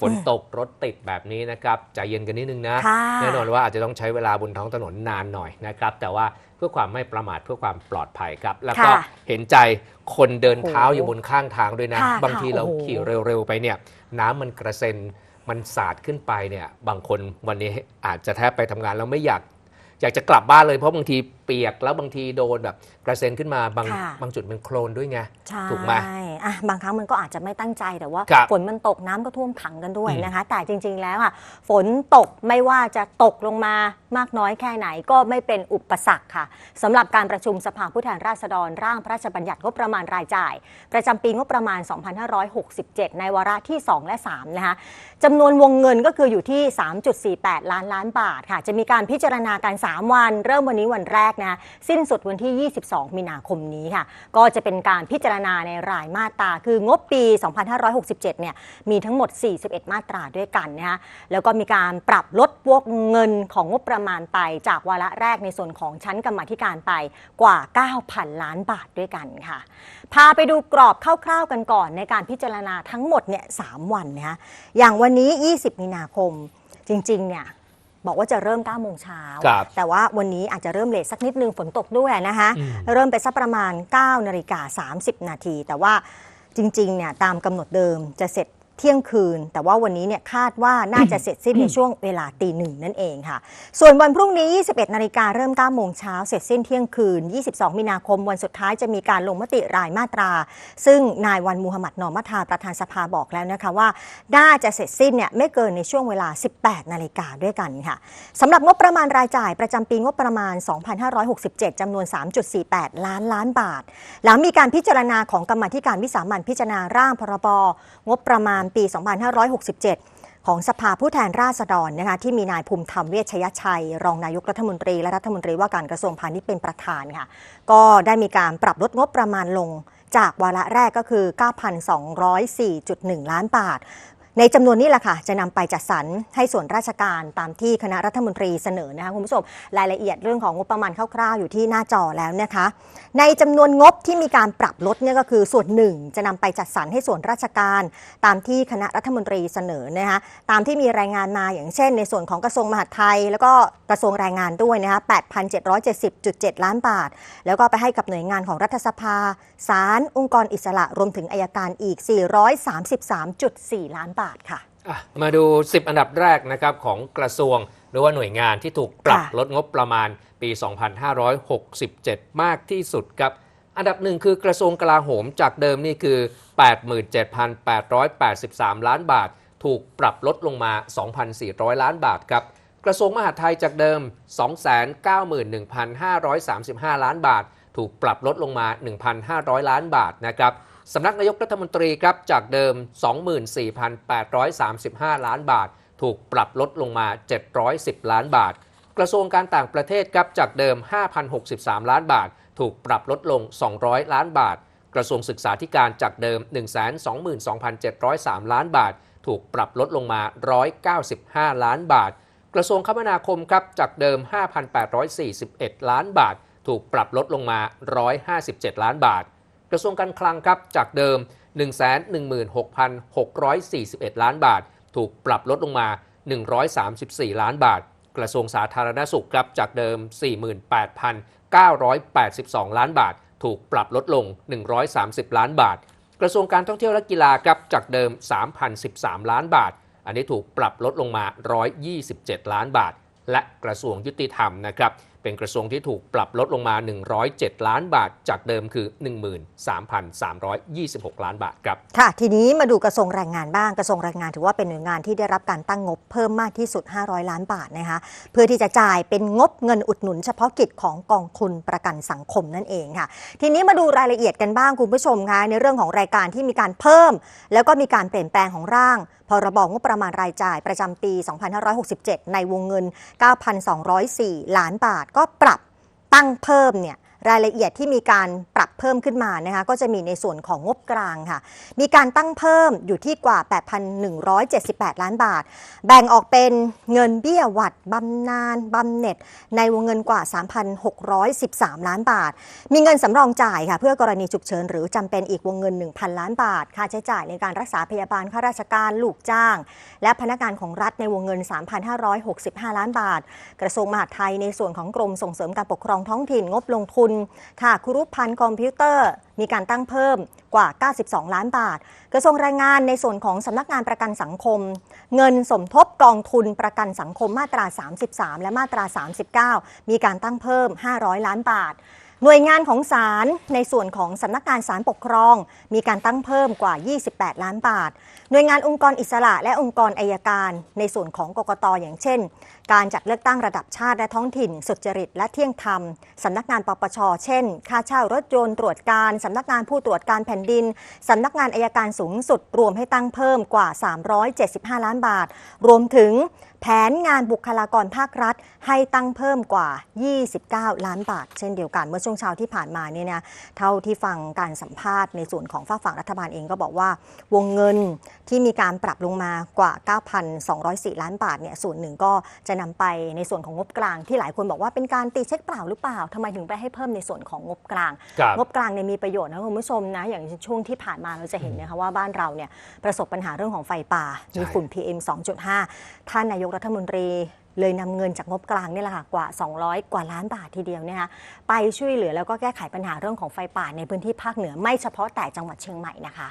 ฝนตกรถติดแบบนี้นะครับใจเย็นกันนิดนึงนะค่ะแน่นอนว่าอาจจะต้องใช้เวลาบนท้องถนนนานหน่อยนะครับ แต่ว่าเพื่อความไม่ประมาทเพื่อความปลอดภัยครับ แล้วก็ค่ะเห็นใจคนเดินเท้าโอ้โหอยู่บนข้างทางด้วยนะค่ะบางทีค่ะเราโอ้โหขี่เร็วๆไปเนี่ย น้ำมันกระเซ็นมันสาดขึ้นไปเนี่ย บางคนวันนี้อาจจะแทบไปทำงานแล้วไม่อยากอยากจะกลับบ้านเลยเพราะบางทีเปียกแล้วบางทีโดนแบบกระเซ็นขึ้นมาบางค่ะบางจุดเป็นโคลนด้วยไงใช่ถูกไหม อะบางครั้งมันก็อาจจะไม่ตั้งใจแต่ว่า ครับฝนมันตกน้ำก็ท่วมขังกันด้วยอืมนะคะ แต่จริง ๆ แล้วอะฝนตกไม่ว่าจะตกลงมา มากน้อยแค่ไหนก็ไม่เป็นอุปสรรคค่ะสำหรับการประชุมสภาผู้แทนราษฎรร่างพระราชบัญญัติงบประมาณรายจ่าย ประจำปีงบประมาณ 2567 ในวาระที่ 2 และ 3 นะคะจำนวนวงเงินก็คืออยู่ที่ 3.48 ล้านล้านบาทค่ะ จะมีการพิจารณากัน3วัน เริ่มวันนี้วันแรกนะคะสิ้นสุดวันที่ 22 มีนาคมนี้ค่ะ ก็จะเป็นการพิจารณาในรายมาตราคืองบปี 2567 เนี่ยมีทั้งหมด 41 มาตราด้วยกันนะคะแล้วก็มีการปรับลดวงเงินของงบประมาณไปจากวาระแรกในส่วนของชั้นกรรมาธิการไปกว่า 9,000 ล้านบาทด้วยกันค่ะ พาไปดูกรอบคร่าวๆกันก่อนในการพิจารณาทั้งหมดเนี่ย3วันนะคะอย่างวันนี้ 20 มีนาคมจริงๆเนี่ยบอกว่าจะเริ่ม9โมงเช้าครับแต่ว่าวันนี้อาจจะเริ่มเลทสักนิดนึงฝนตกด้วยนะคะอืมเริ่มไปสักประมาณ9นาฬิกา30 นาที แต่ว่าจริงๆเนี่ยตามกำหนดเดิมจะเสร็จ เที่ยงคืน แต่ว่าวันนี้เนี่ยคาดว่าน่าจะเสร็จสิ้นในช่วงเวลาตีหนึ่งนั่นเองค่ะ ส่วนวันพรุ่งนี้ 21 นาฬิกาเริ่ม9โมงเช้าเสร็จสิ้นเที่ยงคืน 22 มีนาคมวันสุดท้ายจะมีการลงมติรายมาตรา ซึ่งนายวันมูฮัมหมัดนอมัทาประธานสภาบอกแล้วนะคะว่า น่าจะเสร็จสิ้นเนี่ยไม่เกินในช่วงเวลา 18 นาฬิกาด้วยกันค่ะสำหรับงบประมาณรายจ่ายประจำปีงบประมาณ 2567จำนวน 3.48 ล้านล้านบาท หลังมีการพิจารณาของกรรมาธิการวิสามัญพิจารณาร่างพรบงบประมาณปี 2567 ของสภาผู้แทนราษฎรนะคะที่มีนายภูมิธรรมเวชยชัย รองนายกรัฐมนตรีและรัฐมนตรีว่าการกระทรวงพาณิชย์เป็นประธานค่ะ ก็ได้มีการปรับลดงบประมาณลงจากวาระแรกก็คือ 9,204.1 ล้านบาท ในจำนวนนี้แหละค่ะ จะนำไปจัดสรรให้ส่วนราชการตามที่คณะรัฐมนตรีเสนอนะคะคุณผู้ชมรายละเอียดเรื่องของงบประมาณคร่าวๆอยู่ที่หน้าจอแล้วนะคะ ในจำนวนงบที่มีการปรับลดเนี่ยก็คือส่วนหนึ่งจะนำไปจัดสรรให้ส่วนราชการ ตามที่คณะรัฐมนตรีเสนอนะคะตามที่มีรายงานมาอย่างเช่น ในส่วนของกระทรวงมหาดไทย แล้วก็กระทรวงแรงงานด้วยนะคะ8,770.7 ล้านบาท แล้วก็ไปให้กับหน่วยงานของรัฐสภาศาลองค์กรอิสระรวมถึงอายการอีก 433.4 ล้านบาทค่ะอะ มาดู 10 อันดับแรกนะครับของกระทรวงหรือว่าหน่วยงานที่ถูกปรับค่ะลดงบประมาณปี 2567 มากที่สุดครับอันดับหนึ่งคือกระทรวงกลาโหมจากเดิมนี่คือ 87,883 ล้านบาท ถูกปรับลดลงมา 2,400 ล้านบาทครับกระทรวงมหาดไทยจากเดิม 291,535 ล้านบาท ถูกปรับลดลงมา 1,500 ล้านบาทนะครับ สำนักนายกรัฐมนตรีครับจากเดิม 24,835 ล้านบาท ถูกปรับลดลงมา 710 ล้านบาท กระทรวงการต่างประเทศครับจากเดิม 5,063 ล้านบาท ถูกปรับลดลง 200 ล้านบาท กระทรวงศึกษาธิการจากเดิม 122,703 ล้านบาท ถูกปรับลดลงมา 195 ล้านบาท กระทรวงคมนาคมครับจากเดิม 5,841 ล้านบาท ถูกปรับลดลงมา 157 ล้านบาท กระทรวงการคลังครับจากเดิม 116,641 ล้านบาท ถูกปรับลดลงมา 134 ล้านบาท กระทรวงสาธารณสุขครับจากเดิม 48,982 ล้านบาท ถูกปรับลดลง 130 ล้านบาท กระทรวงการท่องเที่ยวและกีฬาครับจากเดิม 3,013 ล้านบาท อันนี้ถูกปรับลดลงมา 127 ล้านบาท และกระทรวงยุติธรรมนะครับ เป็นกระทรวงที่ถูกปรับลดลงมา 107 ล้านบาท จากเดิมคือ 13,326 ล้านบาทครับ ค่ะ ทีนี้มาดูกระทรวงแรงงานบ้าง กระทรวงแรงงานถือว่าเป็นหน่วยงานที่ได้รับการตั้งงบเพิ่มมากที่สุด 500 ล้านบาทนะคะ เพื่อที่จะจ่ายเป็นงบเงินอุดหนุนเฉพาะกิจของกองทุนประกันสังคมนั่นเองค่ะ ทีนี้มาดูรายละเอียดกันบ้างคุณผู้ชมคะในเรื่องของรายการที่มีการเพิ่ม แล้วก็มีการเปลี่ยนแปลงของร่างพรบงบประมาณรายจ่ายประจำปี 2567 ในวงเงิน 9,204 ล้านบาทก็ปรับตั้งเพิ่มเนี่ย รายละเอียดที่มีการปรับเพิ่มขึ้นมานะคะก็จะมีในส่วนของงบกลางค่ะ มีการตั้งเพิ่มอยู่ที่กว่า 8,178 ล้านบาท แบ่งออกเป็นเงินเบี้ยหวัดบำนาญบำเหน็จ ในวงเงินกว่า 3,613 ล้านบาท มีเงินสำรองจ่ายค่ะเพื่อกรณีฉุกเฉินหรือจำเป็นอีกวงเงิน 1,000 ล้านบาท ค่าใช้จ่ายในการรักษาพยาบาลข้าราชการลูกจ้าง และพนักงานของรัฐในวงเงิน 3,565 ล้านบาท กระทรวงมหาดไทยในส่วนของกรมส่งเสริมการปกครองท้องถิ่นงบลงทุนค่ะครุพันธ์คอมพิวเตอร์มีการตั้งเพิ่มกว่า 92 ล้านบาท กระทรวงแรงงานในส่วนของสำนักงานประกันสังคม เงินสมทบกองทุนประกันสังคมมาตรา 33 และมาตรา 39 มีการตั้งเพิ่ม 500 ล้านบาท หน่วยงานของศาลในส่วนของสำนักงานศาลปกครอง มีการตั้งเพิ่มกว่า 28 ล้านบาท หน่วยงานองค์กรอิสระและองค์กรอายการ ในส่วนของกกตอย่างเช่น การจัดเลือกตั้งระดับชาติและท้องถิ่น สุจริตและเที่ยงธรรม สำนักงานปปช เช่น ค่าเช่ารถยนต์ตรวจการ สำนักงานผู้ตรวจการแผ่นดิน สำนักงานอายการสูงสุด รวมให้ตั้งเพิ่มกว่า 375 ล้านบาท รวมถึงแผนงานบุคลากรภาครัฐ ให้ตั้งเพิ่มกว่า 29 ล้านบาท เช่นเดียวกันเมื่อช่วงเช้าที่ผ่านมาเนี่ยนะเท่าที่ฟังการสัมภาษณ์ในส่วนของฝ่าฝั่งรัฐบาลเองก็บอกว่าวงเงินที่มีการปรับลงมากว่า 9,204 ล้านบาทเนี่ยส่วนหนึ่งก็จะนำไปในส่วนของงบกลางที่หลายคนบอกว่าเป็นการตีเช็คเปล่าหรือเปล่าทำไมถึงไปให้เพิ่มในส่วนของงบกลางครับงบกลางเนี่ยมีประโยชน์นะคุณผู้ชมนะ อย่างช่วงที่ผ่านมาเราจะเห็นนะคะว่าบ้านเราเนี่ยประสบปัญหาเรื่องของไฟป่าใช่มีฝุ่น PM 2.5 ท่านนายกรัฐมนตรีเลยนำเงินจากงบกลางนี่แหละค่ะกว่า 200 กว่าล้านบาททีเดียวเนี่ยนะคะไปช่วยเหลือแล้วก็แก้ไขปัญหาเรื่องของไฟป่าในพื้นที่ภาคเหนือไม่เฉพาะแต่จังหวัดเชียงใหม่นะคะ